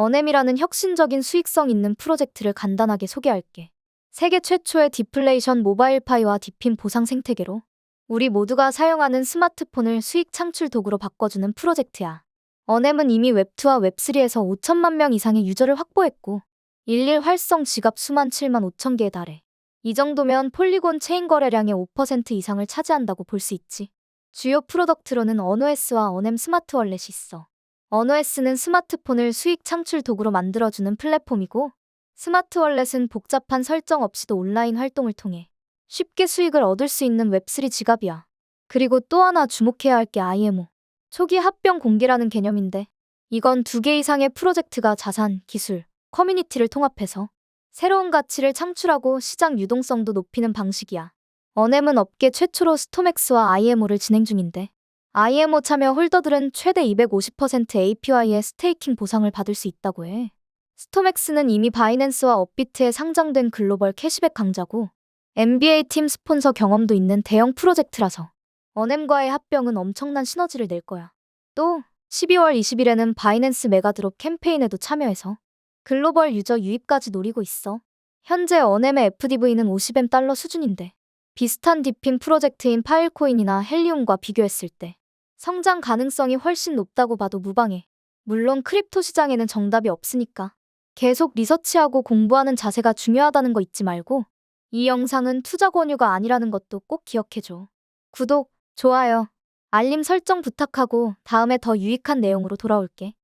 어넴이라는 혁신적인 수익성 있는 프로젝트를 간단하게 소개할게. 세계 최초의 디플레이션 모바일 파이와 디핀 보상 생태계로 우리 모두가 사용하는 스마트폰을 수익 창출 도구로 바꿔주는 프로젝트야. 어넴은 이미 웹2와 웹3에서 5천만 명 이상의 유저를 확보했고, 일일 활성 지갑 수만 7만 5천 개에 달해. 이 정도면 폴리곤 체인 거래량의 5% 이상을 차지한다고 볼 수 있지. 주요 프로덕트로는 언어S와 어넴 스마트 월렛이 있어. 언어S는 스마트폰을 수익 창출 도구로 만들어주는 플랫폼이고, 스마트 월렛은 복잡한 설정 없이도 온라인 활동을 통해 쉽게 수익을 얻을 수 있는 웹3 지갑이야. 그리고 또 하나 주목해야 할 게 IMO. 초기 합병 공개라는 개념인데, 이건 두 개 이상의 프로젝트가 자산, 기술, 커뮤니티를 통합해서 새로운 가치를 창출하고 시장 유동성도 높이는 방식이야. 어넴은 업계 최초로 스토맥스와 IMO를 진행 중인데, IMO 참여 홀더들은 최대 250% APY의 스테이킹 보상을 받을 수 있다고 해. 스토맥스는 이미 바이낸스와 업비트에 상장된 글로벌 캐시백 강자고, NBA 팀 스폰서 경험도 있는 대형 프로젝트라서 어넴과의 합병은 엄청난 시너지를 낼 거야. 또 12월 20일에는 바이낸스 메가드롭 캠페인에도 참여해서 글로벌 유저 유입까지 노리고 있어. 현재 어넴의 FDV는 50M 달러 수준인데 비슷한 디핀 프로젝트인 파일코인이나 헬리움과 비교했을 때 성장 가능성이 훨씬 높다고 봐도 무방해. 물론 크립토 시장에는 정답이 없으니까 계속 리서치하고 공부하는 자세가 중요하다는 거 잊지 말고 이 영상은 투자 권유가 아니라는 것도 꼭 기억해줘. 구독, 좋아요, 알림 설정 부탁하고 다음에 더 유익한 내용으로 돌아올게.